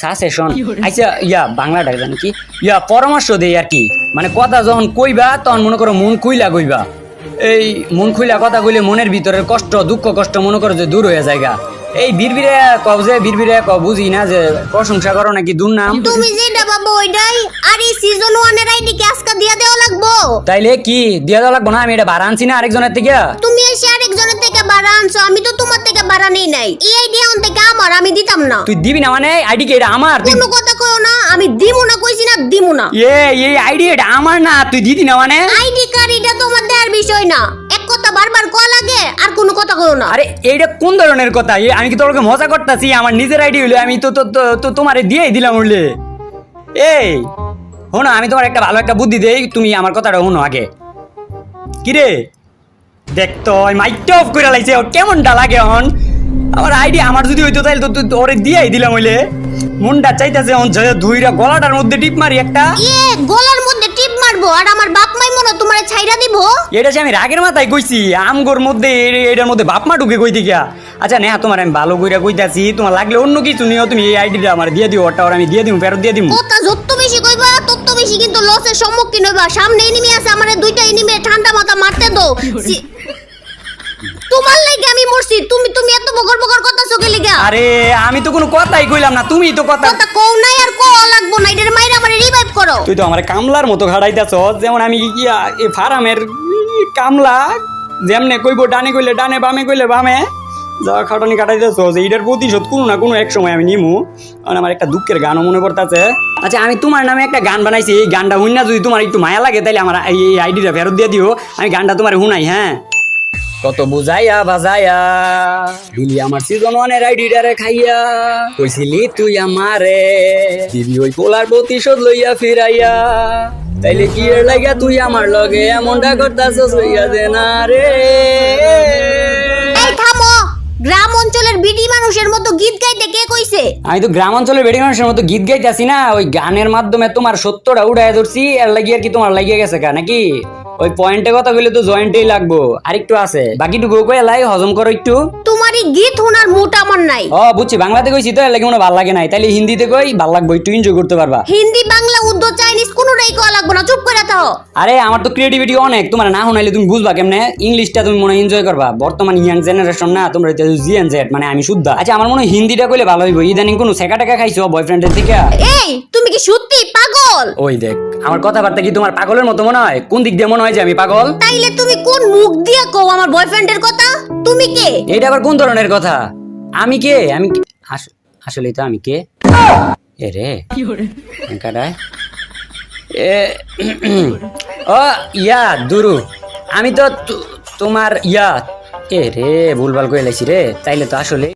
সাসেশন আচ্ছা ইয়া বাংলাটা জানি কি ইয়া পরামর্শ দেই আর কি। মানে কথা যখন কইবা তখন মনে করো মন খুইলা কইবা। এই মন খুইলা কথা কইলে মনের ভিতরের কষ্ট দুঃখ কষ্ট মনে করো যে দূর হয়ে যায়গা এই বিড়বিড়ে কব যে বিড়বিড়ে ক বুঝি না যে প্রশংসা করো নাকি দুর্নাম তুমি যেটা বাবা ওইটাই আর এই সিজন ওয়ানের আইডি কি আজকে দিয়া দেওয়া লাগবো। তাইলে কি দিয়া দেওয়া লাগবো না? আমি এটা ভাড়া আনছি না আরেকজনের থেকে। তুমি এসে বাড়া আনছো আমি তো তোমার থেকে বাড়া নেই নাই। এই আইডি এখন থেকে আমার আমি দিতাম না। তুই দিবি না মানে? আইডি কে এটা আমার? তুই কোনো কথা কইও না আমি দিমু না কইছি না দিমু না। এ এই আইডি এটা আমার না তুই না মানে? আইডি কার্ড এটা তোমার দেওয়ার বিষয় না। এক কথা বারবার লাগে আর কোনো কথা কইও না। আরে এইটা কোন ধরনের কথা? এ আমি কি মজা করতেছি? আমার নিজের আইডি হইলে আমি তো তো তো- তো তোমারে দিয়েই দিলাম উঠলে এই শোনো আমি তোমার একটা ভালো একটা বুদ্ধি দেই তুমি আমার কথাটা শোনো আগে। কিরে দেখ তো মাইকটা অফ করে লাইছে ওর কেমনটা লাগে অন আমার আইডি আমার যদি হইতো তাহলে তো ওরে দিয়েই দিলাম হইলে। মনটা চাইতেছে অন যে দুইটা গলাটার মধ্যে টিপ মারি একটা। ইয়ে গলার মধ্যে টিপ মারবো আর আমার বাপ মাই মনে তোমারে ছাইরা দিব। এটা যে আমি রাগের মাথায় কইছি আমগোর মধ্যে এ- এটার মধ্যে বাপ মা ঢুকে কই দিকা আচ্ছা নেহা তোমার আমি ভালো কইরা কইতাছি তোমার লাগলে অন্য কিছু নিও তুমি এই আইডিটা আমার দিয়ে দিও ওটা ওর আমি দিয়ে দিম ফেরত দিয়ে দিম। কথা যত বেশি কিন্তু লসের সম্মুখীন হইবা। সামনে এনিমি আছে আমারে দুইটা এনিমি ঠান্ডা মাথা মারতে দাও। তোমার লাগে আমি মরছি তুমি তুমি এত বকর বকর কথা চোখে লিগা? আরে আমি তো কোনো কথাই কইলাম না তুমি তো কথা কথা কও নাই আর কও লাগবো না এটার মাইরা আমারে রিভাইভ করো। তুই তো আমার কামলার মতো খাড়াইতেছ যেমন আমি কি এই ফার্মের কামলা যেমনে কইবো ডানে কইলে ডানে বামে কইলে বামে। যা খাটানি কাটাইতেছ যে এইটার প্রতিশোধ কোনো না কোনো এক সময় আমি নিমু। আর আমার একটা দুঃখের গানও মনে পড়তেছে। আচ্ছা আমি তোমার নামে একটা গান বানাইছি, এই গানটা হুইনা যদি তোমার একটু মায়া লাগে তাহলে আমার এই আইডিটা ফেরত দিয়ে দিও। আমি গানটা তোমার হুনাই হ্যাঁ? কত বুঝাইয়া বাজাইয়া দিলি আমার সিজন ওয়ানের আইডিটারে খাইয়া, কইছিলি তুই আমারে দিবি ওই পোলার প্রতিশোধ লইয়া ফিরাইয়া। তাইলে কি এর লাগিয়া তুই আমার লগে এমনটা করতাছস, লইয়া দে না রে। গ্রাম অঞ্চলের বিডি মানুষের মতো গীত গাইতে কে কইছে? আমি তো গ্রাম অঞ্চলের বেড়ি মানুষের মতো গীত গাইতেছি না। ওই গানের মাধ্যমে তোমার সত্যটা উড়াই ধরছি এর লাগিয়ে আর কি তোমার লাগিয়ে গেছে কা নাকি? ওই পয়েন্টে কথা কইলে তো জয়েন্টেই লাগবো। আরেকটু আছে বাকিটুকু কয়ে লাই হজম করো একটু। তোমারই গীত শোনার মোটা আমার নাই। ও বুঝছি বাংলাতে কইছি তো এর লাগে মনে ভালো লাগে নাই। তাইলে হিন্দিতে কই ভালো লাগবে একটু এনজয় করতে পারবা। হিন্দি বাংলা লাগবো না চুপ করে থাও আরে আমার তো ক্রিয়েটিভিটি অনেক। তোমার না শোনাইলে তুমি বুঝবা কেমনে? ইংলিশটা তুমি মনে এনজয় করবা। বর্তমান ইয়াং জেনারেশন না তোমরা জি এন জেড মানে আমি শুদ্ধ। আচ্ছা আমার মনে হয় হিন্দিটা কইলে ভালো হইব। ইদানিং কোনো সেকা টাকা খাইছো বয়ফ্রেন্ডের থেকে এই তুমি কি সত্যি পাগল? ওই দেখ আমার কথাবার্তা কি তোমার পাগলের মতো মনে হয়? কোন দিক দিয়ে মনে হয় যে আমি পাগল? তাইলে তুমি কোন মুখ দিয়ে কও আমার বয়ফ্রেন্ডের কথা? তুমি কে? এটা আবার কোন ধরনের কথা? আমি কে? আমি কে? আস- আসলেই তো আমি কে? এ রে কাটায় এ ও, ইয়া, দুরু। আমি তো তোমার ইয়া। এ রে, ভুলভাল করে লাইছি রে। তাইলে তো আসলে